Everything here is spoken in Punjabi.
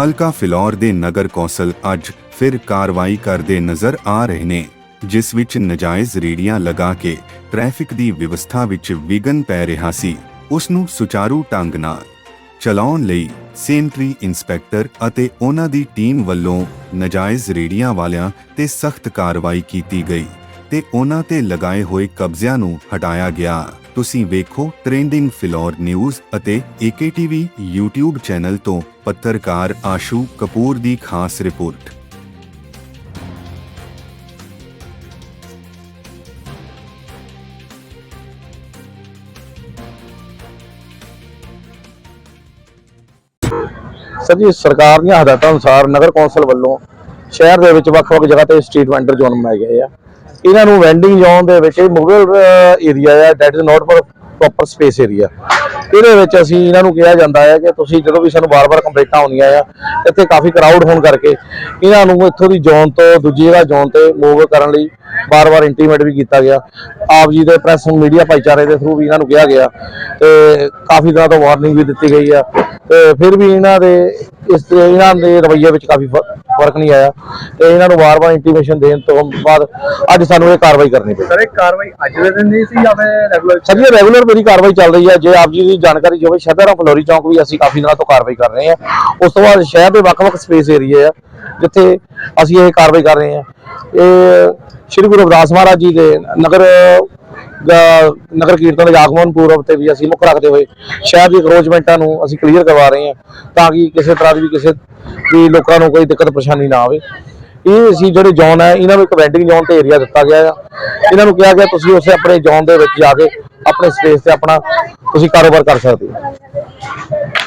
ਹਲਕਾ ਫਿਲੌਰ ਦੇ ਨਗਰ ਕੌਂਸਲ ਅੱਜ ਫਿਰ ਕਾਰਵਾਈ ਕਰਦੇ ਨਜ਼ਰ ਆ ਰਹੇ ਨੇ, ਜਿਸ ਵਿੱਚ ਨਜਾਇਜ਼ ਰੇੜੀਆਂ ਲਗਾ ਕੇ ਟ੍ਰੈਫਿਕ ਦੀ ਵਿਵਸਥਾ ਵਿੱਚ ਵਿਘਨ ਪੈ ਰਿਹਾ ਸੀ। ਉਸ ਨੂੰ ਸੁਚਾਰੂ ਢੰਗ ਨਾਲ ਚਲਾਉਣ ਲਈ ਸੈਂਟਰੀ ਇੰਸਪੈਕਟਰ ਅਤੇ ਉਹਨਾਂ ਦੀ ਟੀਮ ਵੱਲੋਂ ਨਜਾਇਜ਼ ਰੇੜੀਆਂ ਵਾਲਿਆਂ ਤੇ ਸਖਤ ਕਾਰਵਾਈ ਕੀਤੀ ਗਈ ਤੇ ਉਹਨਾਂ ਤੇ ਲਗਾਏ ਹੋਏ ਕਬਜ਼ਿਆਂ ਨੂੰ ਹਟਾਇਆ ਗਿਆ। ਤੁਸੀਂ ਵੇਖੋ ਟ੍ਰੈਂਡਿੰਗ ਫਿਲੌਰ ਨਿਊਜ਼ ਅਤੇ ਏਕੇਟੀਵੀ YouTube ਚੈਨਲ ਤੋਂ ਪੱਤਰਕਾਰ ਆਸ਼ੂ ਕਪੂਰ ਦੀ ਖਾਸ ਰਿਪੋਰਟ। ਸਰ ਜੀ, ਸਰਕਾਰ ਦੀਆਂ ਹਦਾਇਤਾਂ ਅਨੁਸਾਰ ਨਗਰ ਕੌਂਸਲ ਵੱਲੋਂ ਸ਼ਹਿਰ ਦੇ ਵਿੱਚ ਵੱਖ-ਵੱਖ ਜਗ੍ਹਾ ਤੇ ਸਟਰੀਟ ਵੈਂਡਰ ਜ਼ੋਨ ਬਣਾਏ ਗਏ ਆ। ਇਹਨਾਂ ਨੂੰ ਵੈਂਡਿੰਗ ਜ਼ੋਨ ਦੇ ਵਿੱਚ ਮੁਗਲ ਏਰੀਆ ਆ that is not for proper space area ਇਹਦੇ ਵਿੱਚ ਅਸੀਂ ਇਹਨਾਂ ਨੂੰ ਕਿਹਾ ਜਾਂਦਾ ਹੈ ਕਿ ਤੁਸੀਂ ਜਦੋਂ ਵੀ ਸਾਨੂੰ ਵਾਰ-ਵਾਰ ਕੰਪਲੇਂਟਾਂ ਆਉਂਦੀਆਂ ਆ, ਇੱਥੇ ਕਾਫੀ ਕਰਾਊਡ ਹੋਣ ਕਰਕੇ ਇਹਨਾਂ ਨੂੰ ਇੱਥੋਂ ਦੀ ਜ਼ੋਨ ਤੋਂ, ਦੂਜੀ ਜਗ੍ਹਾ ਜ਼ੋਨ ਤੇ ਮੂਵ ਕਰਨ ਲਈ ਵਾਰ-ਵਾਰ ਇੰਟੀਮੇਟ ਵੀ ਕੀਤਾ ਗਿਆ। ਆਪ ਜੀ ਦੇ ਪ੍ਰੈਸ ਮੀਡੀਆ ਭਾਈਚਾਰੇ ਦੇ ਥਰੂ ਵੀ ਇਹਨਾਂ ਨੂੰ ਕਿਹਾ ਗਿਆ ਤੇ ਕਾਫੀ ਦਿਨਾਂ ਤੋਂ ਵਾਰਨਿੰਗ ਵੀ ਦਿੱਤੀ ਗਈ ਆ। ਤੇ ਫਿਰ ਵੀ ਇਹਨਾਂ ਦੇ, ਇਸ ਇਹਨਾਂ ਦੇ ਰਵੱਈਏ ਵਿੱਚ ਕਾਫੀ ਫ- ਫ਼ਰਕ ਨਹੀਂ ਆਇਆ ਤੇ ਇਹਨਾਂ ਨੂੰ ਵਾਰ-ਵਾਰ ਇੰਟੀਮੇਸ਼ਨ ਦੇਣ ਤੋਂ ਬਾਅਦ ਅੱਜ ਸਾਨੂੰ ਇਹ ਕਾਰਵਾਈ ਕਰਨੀ ਪਈ। ਸਰ ਇਹ ਕਾਰਵਾਈ ਅੱਜ ਦੇ ਦਿਨ ਨਹੀਂ ਸੀ ਜਾਂ ਫਿਰ ਰੈਗੂਲਰ ਸਰ ਇਹ ਰੈਗੂਲਰ ਮੇਰੀ ਕਾਰਵਾਈ ਚੱਲ ਰਹੀ ਹੈ। ਜੇ ਆਪ ਜੀ ਦੀ ਜਾਣਕਾਰੀ ਹੋਵੇ ਸ਼ਹਿਰਾਂ ਫਲੋਰੀ ਚੌਂਕ ਵੀ ਅਸੀਂ ਕਾਫੀ ਦਿਨਾਂ ਤੋਂ ਕਾਰਵਾਈ ਕਰ ਰਹੇ ਹਾਂ। ਉਸ ਤੋਂ ਬਾਅਦ ਸ਼ਹਿਰ ਦੇ ਵੱਖ-ਵੱਖ ਸਪੇਸ ਏਰੀਏ ਆ ਜਿੱਥੇ ਅਸੀਂ ਇਹ ਕਾਰਵਾਈ ਕਰ ਰਹੇ ਹਾਂ। ਇਹ ਸ਼੍ਰੀ ਗੁਰੂ ਰਵਿਦਾਸ ਮਹਾਰਾਜ ਜੀ ਦੇ ਨਗਰ ਨਗਰ ਕੀਰਤਨ ਦੇ ਆਗਮਨ ਪੂਰਬ ਤੇ ਵੀ ਅਸੀਂ ਮੁੱਖ ਰੱਖਦੇ ਹੋਏ ਸ਼ਹਿਰ ਦੀ ਕਰੋਚਮੈਂਟਾਂ ਨੂੰ ਅਸੀਂ ਕਲੀਅਰ ਕਰਵਾ ਰਹੇ ਹਾਂ ਤਾਂ ਕਿ ਕਿਸੇ ਤਰ੍ਹਾਂ ਦੀ ਵੀ ਕਿਸੇ ਵੀ ਲੋਕਾਂ ਨੂੰ ਕੋਈ ਦਿੱਕਤ ਪਰੇਸ਼ਾਨੀ ਨਾ ਆਵੇ। ਇਹ ਅਸੀਂ ਜਿਹੜੇ ਜ਼ੋਨ ਹੈ ਇਹਨਾਂ ਨੂੰ ਇੱਕ ਵੈਂਡਿੰਗ ਜ਼ੋਨ ਤੇ ਏਰੀਆ ਦਿੱਤਾ ਗਿਆ ਆ। ਇਹਨਾਂ ਨੂੰ ਕਿਹਾ ਗਿਆ ਤੁਸੀਂ ਉਸੇ ਆਪਣੇ ਜ਼ੋਨ ਦੇ ਵਿੱਚ ਜਾ ਕੇ ਆਪਣੇ ਸਪੇਸ ਤੇ ਆਪਣਾ ਤੁਸੀਂ ਕਾਰੋਬਾਰ ਕਰ ਸਕਦੇ ਹੋ।